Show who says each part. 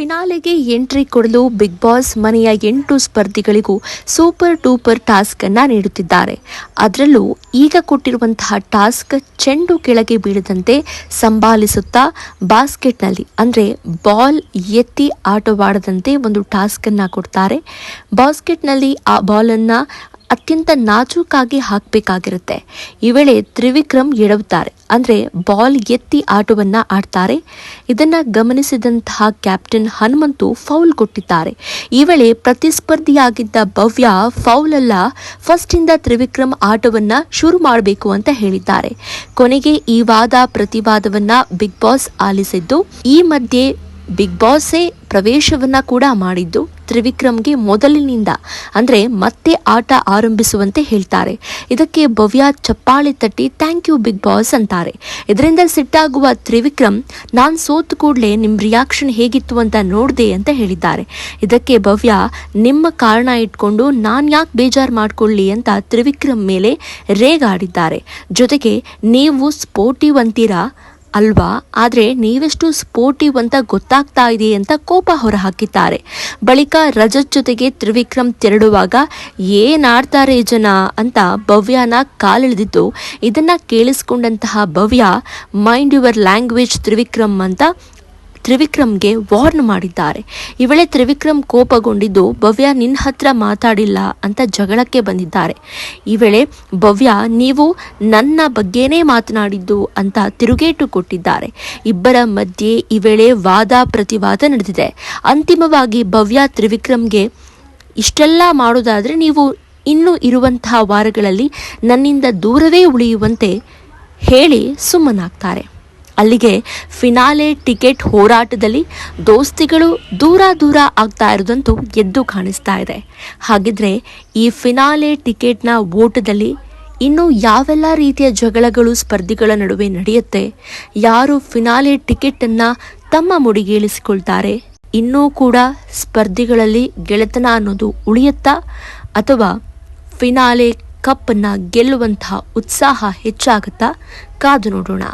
Speaker 1: ಫಿನಾಲೆಗೆ entry ಕೊಡಲು Bigg Boss ಮನೆಯ ಎಂಟು ಸ್ಪರ್ಧಿಗಳಿಗೂ ಸೂಪರ್ ಟೂಪರ್ ಟಾಸ್ಕ್ ಅನ್ನ ನೀಡುತ್ತಿದ್ದಾರೆ. ಅದರಲ್ಲೂ ಈಗ ಕೊಟ್ಟಿರುವಂತಹ ಟಾಸ್ಕ್ ಚೆಂಡು ಕೆಳಗೆ ಬೀಳದಂತೆ ಸಂಭಾಲಿಸುತ್ತಾ ಬಾಸ್ಕೆಟ್ನಲ್ಲಿ, ಅಂದರೆ ಬಾಲ್ ಎತ್ತಿ ಆಟವಾಡದಂತೆ ಒಂದು ಟಾಸ್ಕ್ ಅನ್ನ ಕೊಡ್ತಾರೆ. ಬಾಸ್ಕೆಟ್ನಲ್ಲಿ ಆ ಬಾಲನ್ನು ಅತ್ಯಂತ ನಾಜೂಕಾಗಿ ಹಾಕಬೇಕಾಗಿರುತ್ತೆ. ಈ ವೇಳೆ ತ್ರಿವಿಕ್ರಮ್ ಎಡವುತ್ತಾರೆ. ಅಂದರೆ ಬಾಲ್ ಎತ್ತಿ ಆಟವನ್ನು ಆಡ್ತಾರೆ. ಇದನ್ನು ಗಮನಿಸಿದಂತಹ ಕ್ಯಾಪ್ಟನ್ ಹನುಮಂತು ಫೌಲ್ ಕೊಟ್ಟಿದ್ದಾರೆ. ಈ ವೇಳೆ ಪ್ರತಿಸ್ಪರ್ಧಿಯಾಗಿದ್ದ ಭವ್ಯ ಫೌಲ್ ಅಲ್ಲ ಫಸ್ಟ್ ಇಂದ ತ್ರಿವಿಕ್ರಮ್ ಆಟವನ್ನ ಶುರು ಮಾಡಬೇಕು ಅಂತ ಹೇಳಿದ್ದಾರೆ. ಕೊನೆಗೆ ಈ ವಾದ ಪ್ರತಿವಾದವನ್ನ ಬಿಗ್ ಬಾಸ್ ಆಲಿಸಿದ್ದು, ಈ ಮಧ್ಯೆ ಬಿಗ್ ಬಾಸೇ ಪ್ರವೇಶವನ್ನ ಕೂಡ ಮಾಡಿದ್ದು ತ್ರಿವಿಕ್ರಮ್ಗೆ ಮೊದಲಿನಿಂದ. ಅಂದ್ರೆ ಮತ್ತೆ ಆಟ ಆರಂಭಿಸುವಂತೆ ಹೇಳ್ತಾರೆ. ಇದಕ್ಕೆ ಭವ್ಯ ಚಪ್ಪಾಳೆ ತಟ್ಟಿ ಥ್ಯಾಂಕ್ ಯು ಬಿಗ್ ಬಾಸ್ ಅಂತಾರೆ. ಇದರಿಂದ ಸಿಟ್ಟಾಗುವ ತ್ರಿವಿಕ್ರಮ್, ನಾನು ಸೋತು ಕೂಡಲೇ ನಿಮ್ಮ ರಿಯಾಕ್ಷನ್ ಹೇಗಿತ್ತು ಅಂತ ನೋಡಿದೆ ಅಂತ ಹೇಳಿದ್ದಾರೆ. ಇದಕ್ಕೆ ಭವ್ಯ, ನಿಮ್ಮ ಕಾರಣ ಇಟ್ಕೊಂಡು ನಾನು ಯಾಕೆ ಬೇಜಾರು ಮಾಡ್ಕೊಳ್ಳಿ ಅಂತ ತ್ರಿವಿಕ್ರಮ್ ಮೇಲೆ ರೇಗಾಡಿದ್ದಾರೆ. ಜೊತೆಗೆ, ನೀವು ಸ್ಪೋರ್ಟಿವ್ ಅಂತೀರಾ? ಅಲ್ವಾ? ಆದರೆ ನೀವೆಷ್ಟು ಸ್ಪೋರ್ಟಿವ್ ಅಂತ ಗೊತ್ತಾಗ್ತಾ ಇದೆ ಅಂತ ಕೋಪ ಹೊರಹಾಕಿದ್ದಾರೆ. ಬಳಿಕ ರಜತ್ ಜೊತೆಗೆ ತ್ರಿವಿಕ್ರಮ್ ತೆರಳುವಾಗ ಏನಾಡ್ತಾರೆ ಜನ ಅಂತ ಭವ್ಯನ ಕಾಲಿಳಿದಿದ್ದು, ಇದನ್ನ ಕೇಳಿಸ್ಕೊಂಡಂತಹ Bhavya mind your language Trivikram ಅಂತ ತ್ರಿವಿಕ್ರಮ್ಗೆ ವಾರ್ನ್ ಮಾಡಿದ್ದಾರೆ. ಈ ವೇಳೆ ತ್ರಿವಿಕ್ರಮ್ ಕೋಪಗೊಂಡಿದ್ದು ಭವ್ಯ ನಿನ್ನ ಹತ್ರ ಮಾತಾಡಿಲ್ಲ ಅಂತ ಜಗಳಕ್ಕೆ ಬಂದಿದ್ದಾರೆ. ಈ ವೇಳೆ ಭವ್ಯ, ನೀವು ನನ್ನ ಬಗ್ಗೆನೇ ಮಾತನಾಡಿದ್ದು ಅಂತ ತಿರುಗೇಟು ಕೊಟ್ಟಿದ್ದಾರೆ. ಇಬ್ಬರ ಮಧ್ಯೆ ಈ ವೇಳೆ ವಾದ ಪ್ರತಿವಾದ ನಡೆದಿದೆ. ಅಂತಿಮವಾಗಿ ಭವ್ಯ ತ್ರಿವಿಕ್ರಮ್ಗೆ ಇಷ್ಟೆಲ್ಲ ಮಾಡೋದಾದರೆ ನೀವು ಇನ್ನೂ ಇರುವಂತಹ ವಾರಗಳಲ್ಲಿ ನನ್ನಿಂದ ದೂರವೇ ಉಳಿಯುವಂತೆ ಹೇಳಿ ಸುಮ್ಮನಾಗ್ತಾರೆ. ಅಲ್ಲಿಗೆ ಫಿನಾಲೆ ಟಿಕೆಟ್ ಹೋರಾಟದಲ್ಲಿ ದೋಸ್ತಿಗಳು ದೂರ ದೂರ ಆಗ್ತಾ ಇರೋದಂತೂ ಎದ್ದು ಕಾಣಿಸ್ತಾ ಇದೆ. ಹಾಗಿದ್ರೆ ಈ ಫಿನಾಲೆ ಟಿಕೆಟ್ನ ಓಟದಲ್ಲಿ ಇನ್ನು ಯಾವೆಲ್ಲ ರೀತಿಯ ಜಗಳಗಳು, ಸ್ಪರ್ಧಿಗಳ ನಡುವೆ ನಡೆಯುತ್ತೆ, ಯಾರು ಫಿನಾಲೆ ಟಿಕೆಟನ್ನು ತಮ್ಮ ಮುಡಿಗೇಳಿಸಿಕೊಳ್ತಾರೆ ಇನ್ನೂ ಕೂಡ ಸ್ಪರ್ಧಿಗಳಲ್ಲಿ ಗೆಳೆತನ ಅನ್ನೋದು ಉಳಿಯುತ್ತಾ, ಅಥವಾ ಫಿನಾಲೆ ಕಪ್ಪನ್ನು ಗೆಲ್ಲುವಂತಹ ಉತ್ಸಾಹ ಹೆಚ್ಚಾಗುತ್ತಾ, ಕಾದು ನೋಡೋಣ.